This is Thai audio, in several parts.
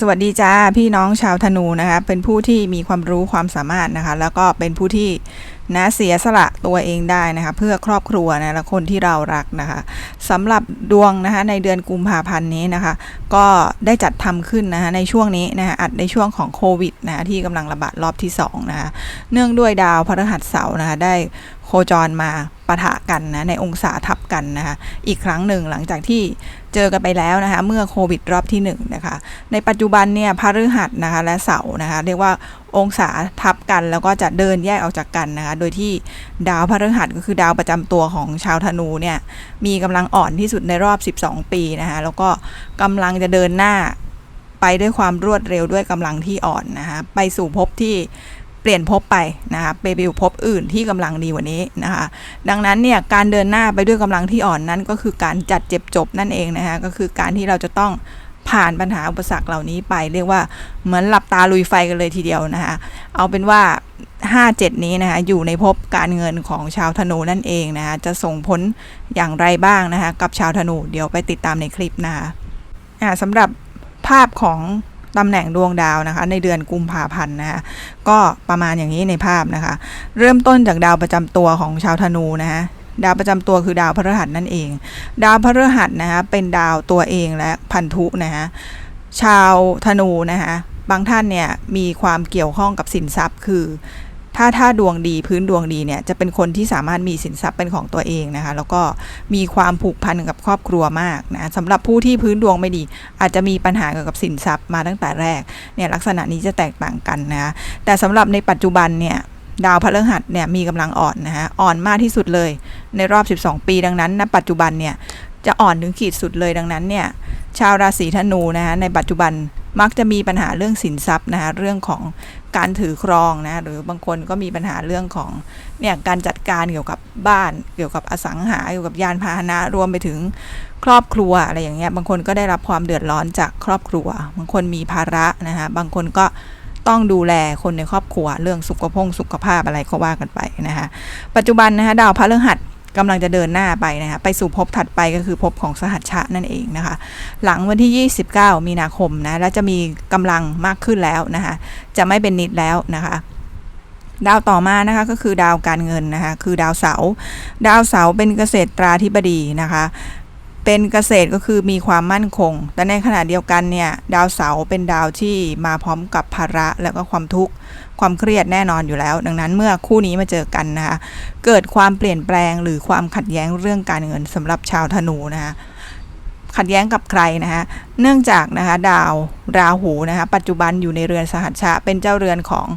สวัสดีจ้าพี่น้องชาวธนูนะคะเป็นผู้ที่มีความรู้ความสามารถนะคะ แล้วก็เป็นผู้ที่นะเสียสละตัวเองได้นะคะ เพื่อครอบครัวนะและคนที่เรารักนะคะสำหรับดวงนะคะในเดือนกุมภาพันธ์นี้นะคะ ก็ได้จัดทำขึ้นนะคะในช่วงนี้นะคะอัดในช่วงของโควิดนะคะที่กำลังระบาดรอบที่2นะคะเนื่องด้วยดาวพฤหัสเสาร์นะคะได้ โคจรมาปะทะกันนะในองศาทับกันนะคะอีกครั้งหนึ่งหลังจากที่เจอกันไปแล้วนะคะเมื่อโควิดรอบที่1นงนะคะในปัจจุบันเนี่ยพฤหัสนะคะและเสาร์นะคะเรียกว่าองศาทับกันแล้วก็จะเดินแยกออกจากกันนะคะโดยที่ดาวพฤหัสก็คือดาวประจำตัวของชาวธนูเนี่ยมีกำลังอ่อนที่สุดในรอบ 12 ปีนะคะแล้วก็กำลังจะเดินหน้าไปด้วยความรวดเร็วด้วยกำลังที่อ่อนนะคะไปสู่ภพที่ เปลี่ยนภพไปนะคะไปอยู่ภพอื่นที่กำลังดีกว่านี้นะคะ ดังนั้นเนี่ยการเดินหน้าไปด้วยกำลังที่อ่อนนั้นก็คือการจัดเจ็บจบนั่นเองนะคะก็คือการที่เราจะต้องผ่านปัญหาอุปสรรคเหล่านี้ไป เรียกว่าเหมือนหลับตาลุยไฟกันเลยทีเดียวนะคะเอาเป็นว่า 57 นี้นะคะอยู่ในภพการเงินของชาวธนูนั่นเองนะคะจะส่งผลอย่างไรบ้างนะคะกับชาวธนูเดี๋ยวไปติดตามในคลิปนะคะอ่าสำหรับภาพของ ตำแหน่งดวงดาวนะคะ ในเดือนกุมภาพันธ์นะคะก็ประมาณอย่างนี้ในภาพนะคะ เริ่มต้นจากดาวประจำตัวของชาวธนูนะคะดาวประจำตัวคือดาวพฤหัสนั่นเอง ดาวพฤหัสนะคะเป็นดาวตัวเองและพันธุนะคะชาวธนูนะคะบางท่านเนี่ยมีความเกี่ยวข้องกับสินทรัพย์คือ ถ้าถ้าดวงดีพื้นดวงดีเนี่ยจะเป็นคนที่สามารถมีสินทรัพย์เป็นของตัวเองนะคะ แล้วก็มีความผูกพันกับครอบครัวมากนะสำหรับผู้ที่พื้นดวงไม่ดี อาจจะมีปัญหาเกี่ยวกับสินทรัพย์มาตั้งแต่แรกเนี่ยลักษณะนี้จะแตกต่างกันนะคะแต่สำหรับในปัจจุบันเนี่ยดาวพฤหัสเนี่ยมีกำลังอ่อนนะคะอ่อนมากที่สุดเลย ในรอบ 12 ปีดังนั้นณปัจจุบันเนี่ยจะอ่อนถึงขีดสุดเลยดังนั้นเนี่ยชาวราศีธนูนะคะในปัจจุบัน มักจะมีปัญหาเรื่องสินทรัพย์นะคะเรื่องของการถือครองนะหรือบางคนก็มีปัญหาเรื่องของเนี่ยการจัดการเกี่ยวกับบ้าน เกี่ยวกับอสังหาเกี่ยวกับยานพาหนะรวมไปถึงครอบครัวอะไรอย่างเงี้ยบางคนก็ได้รับความเดือดร้อนจากครอบครัว บางคนมีภาระนะคะบางคนก็ต้องดูแลคนในครอบครัวเรื่องสุขภงสุขภาพอะไรก็ว่ากันไปนะคะปัจจุบันนะคะดาวพฤหัส กำลังจะเดินหน้าไปนะคะไปสู่ภพถัดไปก็คือภพของสหัชชะนั่นเองนะคะ หลังวันที่ 29 มีนาคมนะแล้วจะมีกำลังมากขึ้นแล้วนะคะจะไม่เป็นนิดแล้วนะคะดาวต่อมานะคะก็คือดาวการเงินนะคะคือดาวเสาร์ดาวเสาร์เป็นเกษตราธิบดีนะคะ เป็นเกษตรก็คือมีความมั่นคง แต่ในขณะเดียวกันเนี่ยดาวเสาร์เป็นดาวที่มาพร้อมกับภาระแล้วก็ความทุกข์ความเครียดแน่นอนอยู่แล้ว ดังนั้นเมื่อคู่นี้มาเจอกันนะคะเกิดความเปลี่ยนแปลงหรือความขัดแย้งเรื่องการเงินสำหรับชาวธนูนะคะขัดแย้งกับใครนะคะเนื่องจากนะคะดาวราหูนะคะปัจจุบันอยู่ในเรือนสหัชชะเป็นเจ้าเรือนของ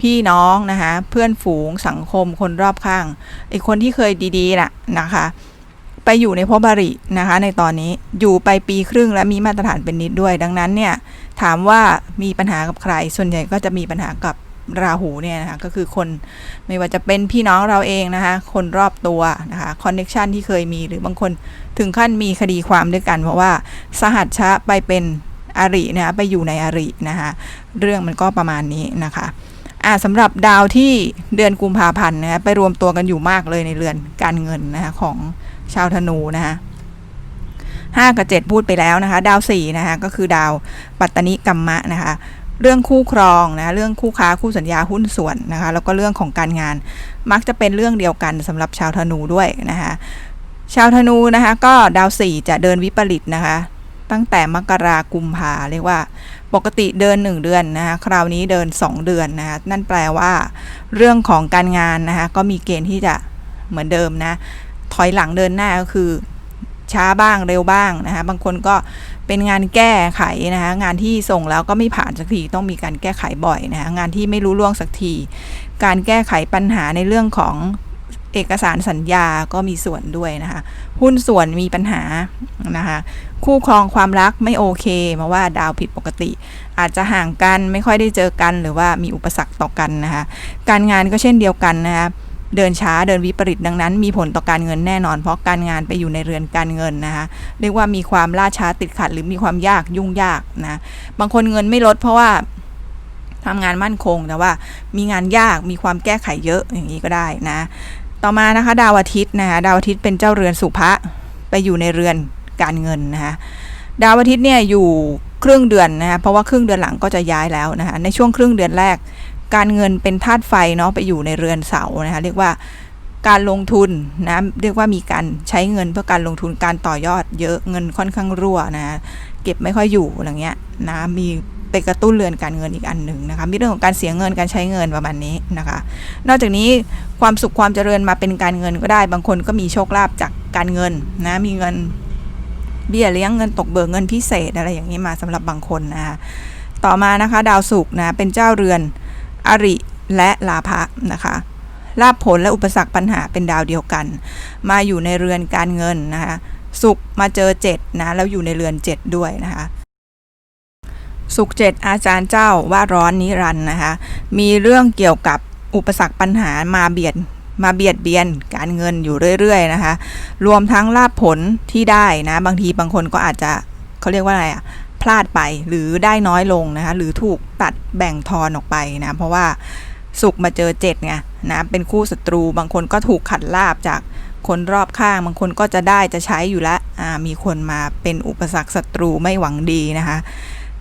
พี่น้องนะคะเพื่อนฝูงสังคมคนรอบข้างไอคนที่เคยดีๆน่ะนะคะ ไปอยู่ในพบารินะคะในตอนนี้อยู่ไปปีครึ่งและมีมาตรฐานเป็นนิดด้วย ดังนั้นเนี่ยถามว่ามีปัญหากับใคร ส่วนใหญ่ก็จะมีปัญหากับราหูเนี่ยนะคะก็คือคนไม่ว่าจะเป็นพี่น้องเราเองนะคะคนรอบตัวนะคะคอนเน็ชันที่เคยมีหรือบางคนถึงขั้นมีคดีความด้วยกัน เพราะว่าสหัชชะไปเป็นอรินะคะไปอยู่ในอรินะคะเรื่องมันก็ประมาณนี้นะคะอ่าสำหรับดาวที่เดือนกุมภาพันธ์นะคะไปรวมตัวกันอยู่มากเลยในเรือนการเงินนะคะของ ชาวธนูนะคะห้ากับเจ็ดพูดไปแล้วนะคะ ดาวสี่นะคะก็คือดาวปัตตนิกัมมะนะคะ เรื่องคู่ครองนะเรื่องคู่ค้าคู่สัญญาหุ้นส่วนนะคะ แล้วก็เรื่องของการงาน มักจะเป็นเรื่องเดียวกันสำหรับชาวธนูด้วยนะคะ ชาวธนูนะคะ ก็ดาวสี่จะเดินวิปริตนะคะ ตั้งแต่มกรากุมภาเรียกว่าปกติเดิน 1 เดือนนะคะคราวนี้เดิน 2 เดือนนะคะนั่นแปลว่า เรื่องของการงานนะคะก็มีเกณฑ์ที่จะเหมือนเดิมนะ ถอยหลังเดินหน้าก็คือช้าบ้างเร็วบ้างนะคะบางคนก็เป็นงานแก้ไขนะคะงานที่ส่งแล้วก็ไม่ผ่านสักทีต้องมีการแก้ไขบ่อยนะคะงานที่ไม่รู้ล่วงสักที การแก้ไขปัญหาในเรื่องของเอกสารสัญญาก็มีส่วนด้วยนะคะหุ้นส่วนมีปัญหานะคะคู่ครองความรักไม่โอเคมาว่าดาวผิดปกติ อาจจะห่างกันไม่ค่อยได้เจอกันหรือว่ามีอุปสรรคต่อกันนะคะการงานก็เช่นเดียวกันนะคะ เดินช้าเดินวิปริตดังนั้น มีผลต่อการเงินแน่นอน เพราะการงานไปอยู่ในเรือนการเงินนะคะเรียกว่ามีความล่าช้าติดขัด หรือมีความยากยุ่งยากนะบางคนเงินไม่ลดเพราะว่าทำงานมั่นคงแต่ว่ามีงานยากมีความแก้ไขเยอะอย่างนี้ก็ได้นะ ต่อมานะคะ ดาวอาทิตย์นะคะดาวอาทิตย์เป็นเจ้าเรือนสุภะไปอยู่ในเรือนการเงินนะคะดาวอาทิตย์เนี่ยอยู่ครึ่งเดือนนะคะเพราะว่าครึ่งเดือนหลังก็จะย้ายแล้วนะคะในช่วงครึ่งเดือนแรก การเงินเป็นธาตุไฟเนาะไปอยู่ในเรือนเสานะคะเรียกว่าการลงทุนนะเรียกว่ามีการใช้เงินเพื่อการลงทุนการต่อยอดเยอะเงินค่อนข้างรั่วนะเก็บไม่ค่อยอยู่อะไรเงี้ยนะมีไปกระตุ้นเรือนการเงินอีกอันหนึ่งนะคะมีเรื่องของการเสียเงินการใช้เงินประมาณนี้นะคะ นอกจากนี้ความสุขความเจริญมาเป็นการเงินก็ได้ บางคนก็มีโชคลาภจากการเงินนะมีเงินเบี้ยเลี้ยงเงินตกเบิกเงินพิเศษอะไรอย่างนี้มาสำหรับบางคนนะคะต่อมานะคะ ดาวศุกร์นะเป็นเจ้าเรือน อริและลาภะนะคะลาภผลและอุปสรรคปัญหาเป็นดาวเดียวกัน มาอยู่ในเรือนการเงินนะคะศุกร์มาเจอเจ็ดนะแล้วอยู่ในเรือนเจ็ดด้วยนะคะสุขเจ็ดอาจารย์เจ้าว่าร้อนนิรันต์นะคะ มีเรื่องเกี่ยวกับอุปสรรคปัญหามาเบียดมาเบียดเบียนการเงินอยู่เรื่อยๆนะคะ รวมทั้งลาภผลที่ได้นะ บางทีบางคนก็อาจจะเขาเรียกว่าอะไรอะ ลาดไป หรือได้น้อยลงนะคะ หรือถูกตัดแบ่งทอนออกไปนะ เพราะว่าสุขมาเจอเจ็ดไงนะเป็นคู่ศัตรูบางคนก็ถูกขัดลาบจากคนรอบข้างบางคนก็จะได้จะใช้อยู่แล้วมีคนมาเป็นอุปสรรคศัตรูไม่หวังดีนะคะ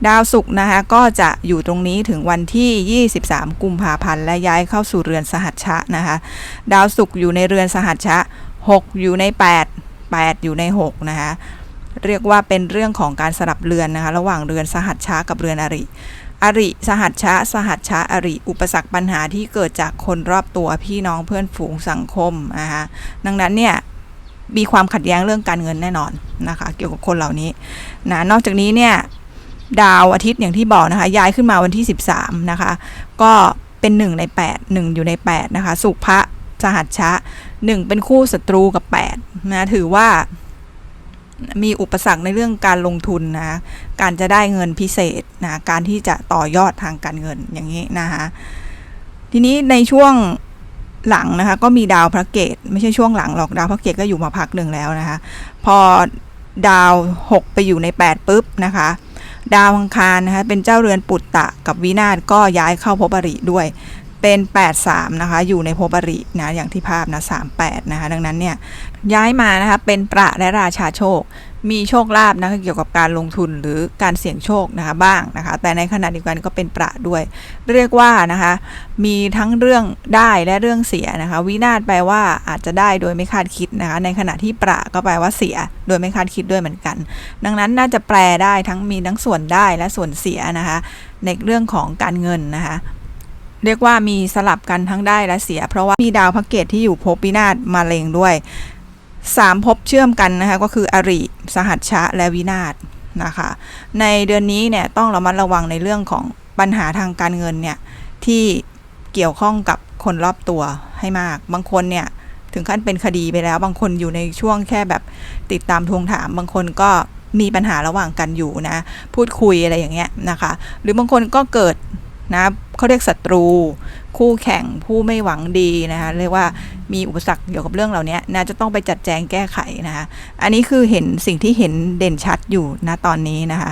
ดาวศุกร์นะคะก็จะอยู่ตรงนี้ถึงวันที่ 23 กุมภาพันธ์และย้ายเข้าสู่เรือนสหัชชะนะคะ ดาวศุกร์อยู่ในเรือนสหัชชะ 6 อยู่ใน 8 8 อยู่ใน6นะคะ เรียกว่าเป็นเรื่องของการสลับเรือนนะคะ ระหว่างเรือนสหัชชะกับเรือนอริ อริ สหัชชะสหัชชะอริ อุปสรรคปัญหาที่เกิดจากคนรอบตัวพี่น้องเพื่อนฝูงสังคมนะคะดังนั้นเนี่ยมีความขัดแย้งเรื่องการเงินแน่นอนนะคะ เกี่ยวกับคนเหล่านี้นะนอกจากนี้เนี่ยดาวอาทิตย์อย่างที่บอกนะคะ ย้ายขึ้นมาวันที่ 13 นะคะ ก็เป็น 1 ใน 8 1 อยู่ใน 8 นะคะ สุภะสหัชชะ 1 เป็นคู่ศัตรูกับ8นะถือว่า มีอุปสรรคในเรื่องการลงทุนนะการจะได้เงินพิเศษนะการที่จะต่อยอดทางการเงินอย่างนี้นะคะทีนี้ในช่วงหลังนะคะก็มีดาวพระเกตไม่ใช่ช่วงหลังหรอกดาวพระเกตก็อยู่มาพักหนึ่งแล้วนะคะ พอดาว 6 ไปอยู่ใน 8ปุ๊บนะคะ ดาวอังคารนะคะเป็นเจ้าเรือนปุตตะกับวินาศก็ย้ายเข้าภพอริด้วย เป็น 83 นะคะ อยู่ในภพอรินะ อย่างที่ภาพนะ 38 นะคะ ดังนั้นเนี่ย ย้ายมานะคะ เป็นประและราชาโชค มีโชคลาภนะคะ เกี่ยวกับการลงทุนหรือการเสี่ยงโชคนะคะ บ้างนะคะ แต่ในขณะเดียวกันก็เป็นประด้วย เรียกว่านะคะ มีทั้งเรื่องได้และเรื่องเสียนะคะ วินาศแปลว่าอาจจะได้โดยไม่คาดคิดนะคะ ในขณะที่ประก็แปลว่าเสีย โดยไม่คาดคิดด้วยเหมือนกัน ดังนั้นน่าจะแปลได้ทั้งมีทั้งส่วนได้และส่วนเสียนะคะ ในเรื่องของการเงินนะคะ เรียกว่ามีสลับกันทั้งได้และเสีย เพราะว่ามีดาวพระเกตที่อยู่ภพวินาศมาเลงด้วยสามภพเชื่อมกันนะคะก็คืออริสหัชชะและวินาศนะคะในเดือนนี้เนี่ยต้องระมัดระวังในเรื่องของปัญหาทางการเงินเนี่ยที่เกี่ยวข้องกับคนรอบตัวให้มาก บางคนเนี่ยถึงขั้นเป็นคดีไปแล้ว บางคนอยู่ในช่วงแค่แบบติดตามทวงถาม บางคนก็มีปัญหาระหว่างกันอยู่นะ พูดคุยอะไรอย่างเงี้ยนะคะ หรือบางคนก็เกิด นะเขาเรียกศัตรู คู่แข่งผู้ไม่หวังดีนะคะเรียกว่ามีอุปสรรคเกี่ยวกับเรื่องเหล่านี้นะจะต้องไปจัดแจงแก้ไขนะคะอันนี้คือเห็นสิ่งที่เห็นเด่นชัดอยู่นะตอนนี้นะคะ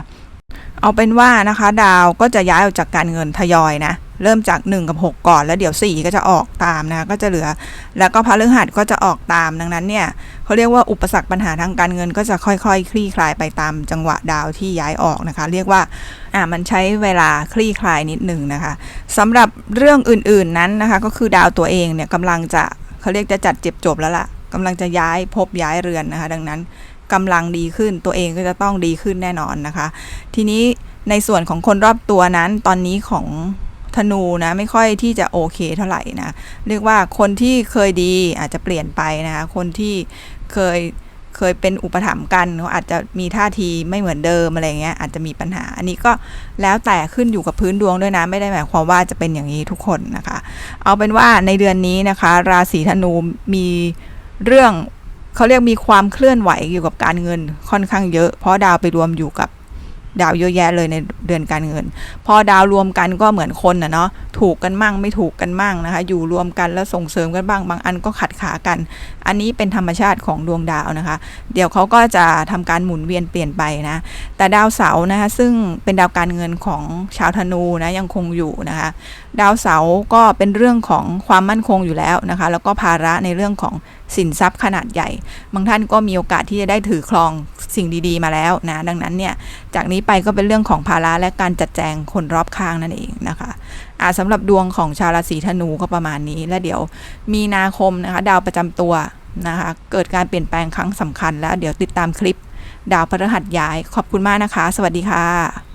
เอาเป็นว่านะคะ ดาวก็จะย้ายออกจากการเงินทยอยนะ เริ่มจาก 1 กับ 6 ก่อน แล้วเดี๋ยว 4 ก็จะออกตามนะคะก็จะเหลือ แล้วก็พฤหัสก็จะออกตามดังนั้นเนี่ยเขาเรียกว่าอุปสรรคปัญหาทางการเงินก็จะค่อยๆคลี่คลายไปตามจังหวะดาวที่ย้ายออกนะคะ เรียกว่าอ่ามันใช้เวลาคลี่คลายนิดหนึ่งนะคะสำหรับเรื่องอื่นๆนั้นนะคะ ก็คือดาวตัวเองเนี่ยกำลังจะเขาเรียกจะจัดเจ็บจบแล้วล่ะกำลังจะย้ายภพย้ายเรือนนะคะ ดังนั้นกำลังดีขึ้นตัวเองก็จะต้องดีขึ้นแน่นอนนะคะ ทีนี้ในส่วนของคนรอบตัวนั้นตอนนี้ของ ธนูนะไม่ค่อยที่จะโอเคเท่าไหร่นะเรียกว่าคนที่เคยดีอาจจะเปลี่ยนไปนะคะคนที่เคยเคยเป็นอุปถัมภ์กันเขาอาจจะมีท่าทีไม่เหมือนเดิมอะไรเงี้ยอาจจะมีปัญหา อันนี้ก็แล้วแต่ขึ้นอยู่กับพื้นดวงด้วยนะ ไม่ได้หมายความว่าจะเป็นอย่างนี้ทุกคนนะคะ เอาเป็นว่าในเดือนนี้นะคะ ราศีธนูมีเรื่องเขาเรียกมีความเคลื่อนไหวเกี่ยวกับการเงินค่อนข้างเยอะ เพราะดาวไปรวมอยู่กับ ดาวเยอะแยะเลยในเดือนการเงิน พอดาวรวมกันก็เหมือนคนนะเนาะถูกกันมั่งไม่ถูกกันมั่งนะคะ อยู่รวมกันแล้วส่งเสริมกันบ้างบางอันก็ขัดขากัน อันนี้เป็นธรรมชาติของดวงดาวนะคะ เดี๋ยวเขาก็จะทำการหมุนเวียนเปลี่ยนไปนะ แต่ดาวเสาร์นะคะซึ่งเป็นดาวการเงินของชาวธนูนะยังคงอยู่นะคะ ดาวเสาร์ก็เป็นเรื่องของความมั่นคงอยู่แล้วนะคะ แล้วก็ภาระในเรื่องของ สินทรัพย์ขนาดใหญ่ บางท่านก็มีโอกาสที่จะได้ถือครองสิ่งดีๆ มาแล้วนะ ดังนั้นเนี่ย จากนี้ไปก็เป็นเรื่องของภาระและการจัดแจงคนรอบข้างนั่นเองนะคะอ่าสำหรับดวงของชาวราศีธนูก็ประมาณนี้ และเดี๋ยวมีนาคมนะคะ ดาวประจำตัวนะคะ เกิดการเปลี่ยนแปลงครั้งสำคัญแล้วเดี๋ยวติดตามคลิป ดาวพฤหัสย้าย ขอบคุณมากนะคะ สวัสดีค่ะ